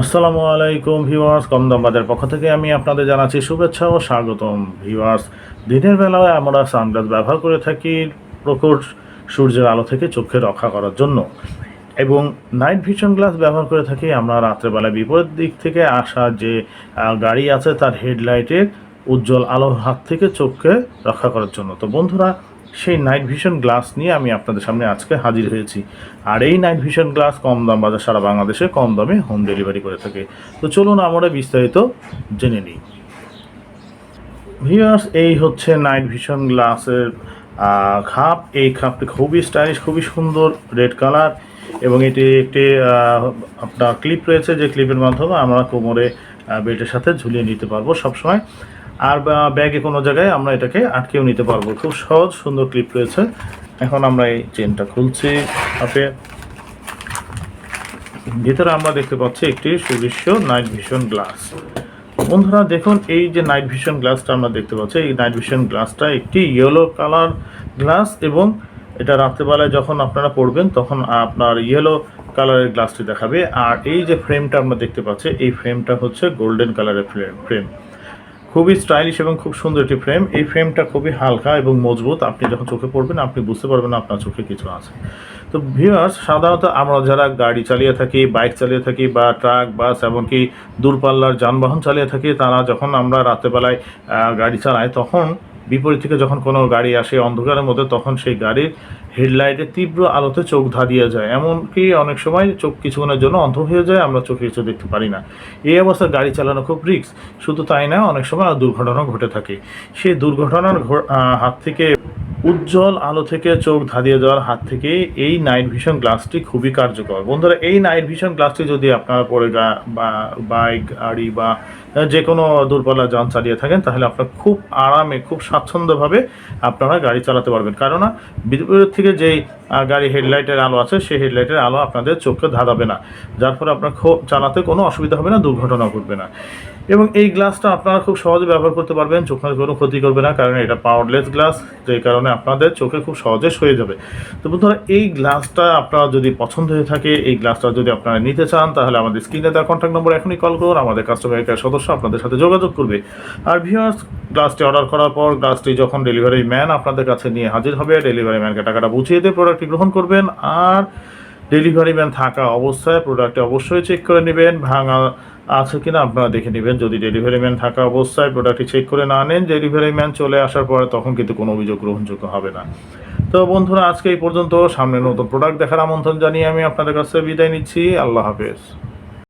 আসসালামু আলাইকুম ভিউয়ার্স কমদম বাজার পক্ষ থেকে আমি আপনাদের জানাচ্ছি শুভেচ্ছা ও স্বাগতম। ভিউয়ার্স, দিনের বেলায় আমরা সানগ্লাস ব্যবহার করে থাকি প্রখর সূর্যের আলো থেকে চোখে রক্ষা করার জন্য। এবং নাইট ভিশন গ্লাস ব্যবহার করে থাকি আমরা রাত্রেবেলায় বিপরীত দিক থেকে আসা যে গাড়ি আছে তার হেডলাইটের উজ্জ্বল আলোর হাত থেকে চোখকে রক্ষা করার জন্য। তো বন্ধুরা সেই নাইট ভিশন গ্লাস নিয়ে আমি আপনাদের সামনে আজকে হাজির হয়েছি। আর এই নাইট ভিশন গ্লাস কম দাম বাজার সারা বাংলাদেশে কম দামে হোম ডেলিভারি করে থাকে। তো চলুন আমরা বিস্তারিত জেনে নিই। ভিউয়ার্স এই হচ্ছে নাইট ভিশন গ্লাসের খাপ। এই খাপটি খুবই স্টাইলিশ খুবই সুন্দর রেড কালার এবং এটি একটি আপনার ক্লিপ রয়েছে। যে ক্লিপের মাধ্যমে আমরা কোমরে বেল্টের সাথে ঝুলিয়ে নিতে পারব সবসময়। আর ব্যাগে কোনো জায়গায় আমরা এটাকে আটকেও নিতে পারব। খুব সহজ, সুন্দর ক্লিপ রয়েছে। এখন আমরা এই চেনটা খুলছি। আপে ভিতরে আমরা দেখতে পাচ্ছি একটি সুদৃশ্য নাইট ভিশন গ্লাস বন্ধুরা, দেখুন, এই যে নাইট ভিশন গ্লাসটা আমরা দেখতে পাচ্ছি, এই নাইট ভিশন গ্লাসটা একটি ইয়েলো কালার গ্লাস এবং এটা রাত্রেবেলায় যখন আপনারা পড়বেন, তখন আপনার ইয়েলো কালারের গ্লাসটি দেখাবে। আর এই যে ফ্রেমটা আমরা দেখতে পাচ্ছি, এই ফ্রেমটা হচ্ছে গোল্ডেন কালারের ফ্রেম খুবই স্টাইলিশ এবং খুব সুন্দর একটি ফ্রেম এই ফ্রেমটা খুবই হালকা এবং মজবুত। আপনি যখন চোখে পড়বেন, আপনি বুঝতে পারবেন আপনার চোখে কিছু আছে। তো ভিউয়ার্স সাধারণত আমরা যারা গাড়ি চালিয়ে থাকি বাইক চালিয়ে থাকি বা ট্রাক বাস এমনকি দূরপাল্লার যানবাহন চালিয়ে থাকি, তারা যখন আমরা রাত্রেবেলায় গাড়ি চালাই তখন বিপরীত থেকে যখন কোনো গাড়ি আসে অন্ধকারের মধ্যে, তখন সেই গাড়ির হেডলাইটের তীব্র আলোতে চোখ ধাঁধিয়ে যায়। এমনকি অনেক সময় চোখ কিছুক্ষণের জন্য অন্ধ হয়ে যায়, আমরা চোখে কিছু দেখতে পারি না। এই অবস্থায় গাড়ি চালানো খুব রিক্স শুধু তাই না, অনেক সময় দুর্ঘটনা ঘটে থাকে। সেই দুর্ঘটনার হাত থেকে উজ্জ্বল আলো থেকে চোখ ধাঁধিয়ে দেওয়ার হাত থেকে এই নাইট ভিশন গ্লাসটি খুবই কার্যকর। বন্ধুরা, এই নাইট ভিশন গ্লাসটি যদি আপনারা পরে বা, বাইক, গাড়ি বা যে কোনো দূরপাল্লা যান চালিয়ে থাকেন, তাহলে আপনার খুব আরামে, খুব স্বাচ্ছন্দ্যভাবে আপনারা গাড়ি চালাতে পারবেন। কেননা, বিপরীত থেকে যেই গাড়ি হেডলাইটের আলো আছে, সেই হেডলাইটের আলো আপনাদের চোখকে ধাঁধাবে না। যার ফলে আপনার চালাতে কোনো অসুবিধা হবে না, দুর্ঘটনা ঘটবে না। এবং এই গ্লাসটা আপনারা খুব সহজে ব্যবহার করতে পারবেন চোখের কোনো ক্ষতি করবে না, কারণ এটা পাওয়ারলেস গ্লাস যে কারণে আপনাদের চোখে খুব সহজে সয়ে যাবে। তো বন্ধুরা, এই গ্লাসটা আপনারা যদি পছন্দ হয়ে থাকে, এই গ্লাসটা যদি আপনারা নিতে চান, তাহলে আমাদের স্ক্রিনে দেওয়া কন্ট্যাক্ট নম্বর এখনই কল করুন, আমাদের কাস্টমার কেয়ার সদস্য আপনাদের সাথে যোগাযোগ করবে। আর ভিউয়ার্স গ্লাসটি অর্ডার করার পর, গ্লাসটি যখন ডেলিভারি ম্যান আপনাদের কাছে নিয়ে হাজির হবে ডেলিভারি ম্যানকে টাকাটা বুঝিয়ে দিয়ে প্রোডাক্টটি গ্রহণ করবেন আর ডেলিভারি ম্যান থাকা অবস্থায় প্রোডাক্টটি অবশ্যই চেক করে নেবেন, ভাঙা আছে কিনা আপনারা দেখে নেবেন। যদি ডেলিভারি ম্যান থাকা অবস্থায় প্রোডাক্টটি চেক করে না নেন ডেলিভারি ম্যান চলে আসার পরে তখন কিন্তু কোনো অভিযোগ গ্রহণযোগ্য হবে না। তো বন্ধুরা, আজকে এই পর্যন্ত। সামনে নতুন প্রোডাক্ট দেখার আমন্ত্রণ জানিয়ে আমি আপনাদের কাছে বিদায় নিচ্ছি। আল্লাহ হাফেজ।